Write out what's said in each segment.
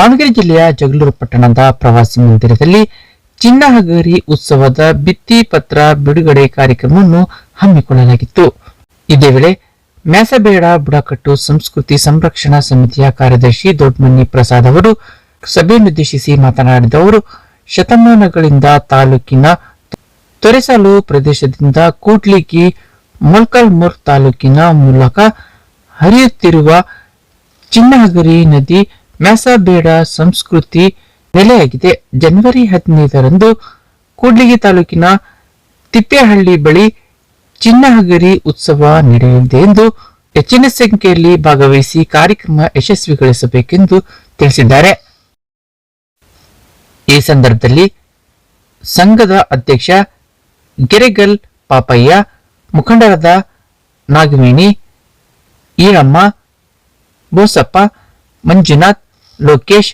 ದಾವಣಗೆರೆ ಜಿಲ್ಲೆಯ ಜಗಳೂರು ಪಟ್ಟಣದ ಪ್ರವಾಸಿ ಮಂದಿರದಲ್ಲಿ ಚಿನ್ನಹಗರಿ ಉತ್ಸವದ ಭಿತ್ತಿ ಪತ್ರ ಬಿಡುಗಡೆ ಕಾರ್ಯಕ್ರಮವನ್ನು ಹಮ್ಮಿಕೊಳ್ಳಲಾಗಿತ್ತು. ಇದೇ ವೇಳೆ ಮ್ಯಾಸಬೇಡ ಬುಡಕಟ್ಟು ಸಂಸ್ಕೃತಿ ಸಂರಕ್ಷಣಾ ಸಮಿತಿಯ ಕಾರ್ಯದರ್ಶಿ ದೊಡ್ಡಮನಿ ಪ್ರಸಾದ್ ಅವರು ಸಭೆಯನ್ನುದ್ದೇಶಿಸಿ ಮಾತನಾಡಿದ ಅವರು, ಶತಮಾನಗಳಿಂದ ತಾಲೂಕಿನ ತೊರೆಸಲು ಪ್ರದೇಶದಿಂದ ಕೂಡ್ಲಿಗಿ ಮೊಲ್ಕಲ್ಮೂರ್ ತಾಲೂಕಿನ ಮೂಲಕ ಹರಿಯುತ್ತಿರುವ ಚಿನ್ನಹಗರಿ ನದಿ ಮ್ಯಾಸಬೇಡ ಸಂಸ್ಕೃತಿ ನೆಲೆಯಾಗಿದೆ. ಜನವರಿ ಹದಿನೈದರಂದು ಕೂಡ್ಲಿಗಿ ತಾಲೂಕಿನ ತಿಪ್ಪೇಹಳ್ಳಿ ಬಳಿ ಚಿನ್ನಹಗರಿ ಉತ್ಸವ ನಡೆಯಲಿದೆ ಎಂದು ಹೆಚ್ಚಿನ ಸಂಖ್ಯೆಯಲ್ಲಿ ಭಾಗವಹಿಸಿ ಕಾರ್ಯಕ್ರಮ ಯಶಸ್ವಿಗೊಳಿಸಬೇಕೆಂದು ತಿಳಿಸಿದ್ದಾರೆ. ಈ ಸಂದರ್ಭದಲ್ಲಿ ಸಂಘದ ಅಧ್ಯಕ್ಷ ಗೆರೆಗಲ್ ಪಾಪಯ್ಯ, ಮುಖಂಡರಾದ ನಾಗವೇಣಿ, ಈರಮ್ಮ, ಬೋಸಪ್ಪ, ಮಂಜುನಾಥ್ ಲೋಕೇಶ್,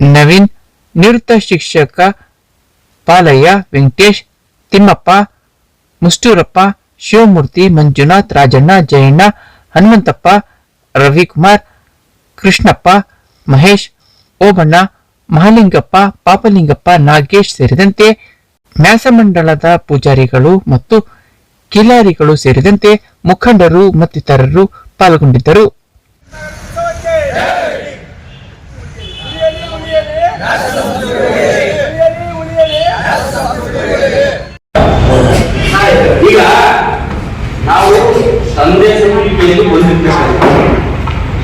ನವೀನ್, ನಿವೃತ್ತ ಶಿಕ್ಷಕ ಪಾಲಯ್ಯ, ವೆಂಕಟೇಶ್, ತಿಮ್ಮಪ್ಪ, ಮುಷ್ಟೂರಪ್ಪ, ಶಿವಮೂರ್ತಿ, ಮಂಜುನಾಥ್, ರಾಜಣ್ಣ, ಜಯಣ್ಣ, ಹನುಮಂತಪ್ಪ, ರವಿಕುಮಾರ್, ಕೃಷ್ಣಪ್ಪ, ಮಹೇಶ್ ಓಬಣ್ಣ ಮಹಾಲಿಂಗಪ್ಪ, ಪಾಪಲಿಂಗಪ್ಪ, ನಾಗೇಶ್ ಸೇರಿದಂತೆ ಮ್ಯಾಸಮಂಡಲದ ಪೂಜಾರಿಗಳು ಮತ್ತು ಕಿಲಾರಿಗಳು ಸೇರಿದಂತೆ ಮುಖಂಡರು ಮತ್ತಿತರರು ಪಾಲ್ಗೊಂಡಿದ್ದರು.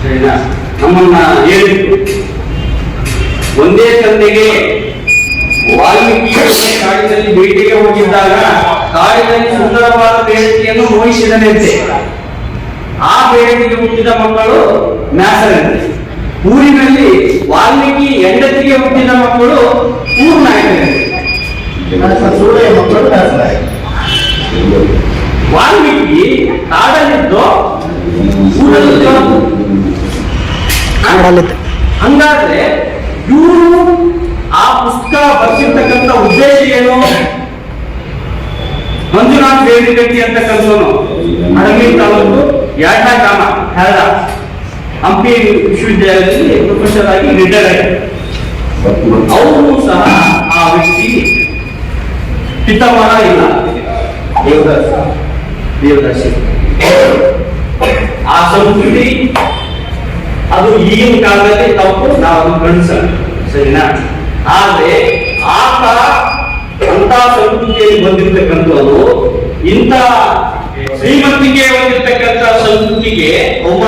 ಸರಿನಾ? ನಮ್ಮನ್ನ ಹೇಳಿತ್ತು ಒಂದೇ ತಂದೆಗೆ ವಾಲ್ಮೀಕಿ ಕಾಡಿನಲ್ಲಿ ಭೇಟಿಗೆ ಹೋಗಿದ್ದಾಗ ಕಾಡಿನಲ್ಲಿ ಸುಂದರವಾದ ಬೇಡಿಕೆಯನ್ನು ಮೋಹಿಸಿದನಂತೆ ಆ ಬೇಡಿಕೆಗೆ ಹುಟ್ಟಿದ ಮಕ್ಕಳು ಮ್ಯಾಸರಂತೆ ಊರಿನಲ್ಲಿ ವಾಲ್ಮೀಕಿ ಹೆಂಡತಿಗೆ ಹುಟ್ಟಿದ ಮಕ್ಕಳು ಊರ್ನಾಯಕರಂತೆ ವಾಲ್ಮೀಕಿ ಕಾಡಲ್ಲಿದ್ದು ಊರಲ್ಲಿದ್ದು ಹಂಗಾದ್ರೆ ಇವರು ಆ ಪುಸ್ತಕ ಬರ್ತಿರ್ತಕ್ಕಂಥ ಉದ್ದೇಶ ಏನು? ಮಂಜುನಾಥ್ ಬೇಡಿಗಟ್ಟಿ ಅಂತಕ್ಕಂಥವನು ಅಡಗಿ ತಾಲೂಕು ಯಾಟ ಗ್ರಾಮ ಹೇಳ ಹಂಪಿ ವಿಶ್ವವಿದ್ಯಾಲಯದಲ್ಲಿ ಪ್ರೊಫೆಸರ್ ಆಗಿ ರಿಟೈರ್ ಆಗಿದೆ ಅವರು ಸಹ ಆ ವ್ಯಕ್ತಿ ಪಿತಾಮಹ ಇಲ್ಲ. ದೇವದಾಸ. ದೇವದಾಸಿ. ಆ ಸಂಸ್ಕೃತಿ, ಅದು ಈಗಿನ ಕಾಲದಲ್ಲಿ ತಪ್ಪು, ನಾವು ಗಣಿಸಲ್ಲ ಸರಿನಾ? ಆದ್ರೆ ಆತ ಅಂತ ಸಂಸ್ಕೃತಿಯಲ್ಲಿ ಬಂದಿರತಕ್ಕಂಥದ್ದು ಇಂಥ ಶ್ರೀಮಂತಿಕೆ ಬಂದಿರತಕ್ಕಂಥ ಸಂಸ್ಕೃತಿಗೆ ಅವಮಾನ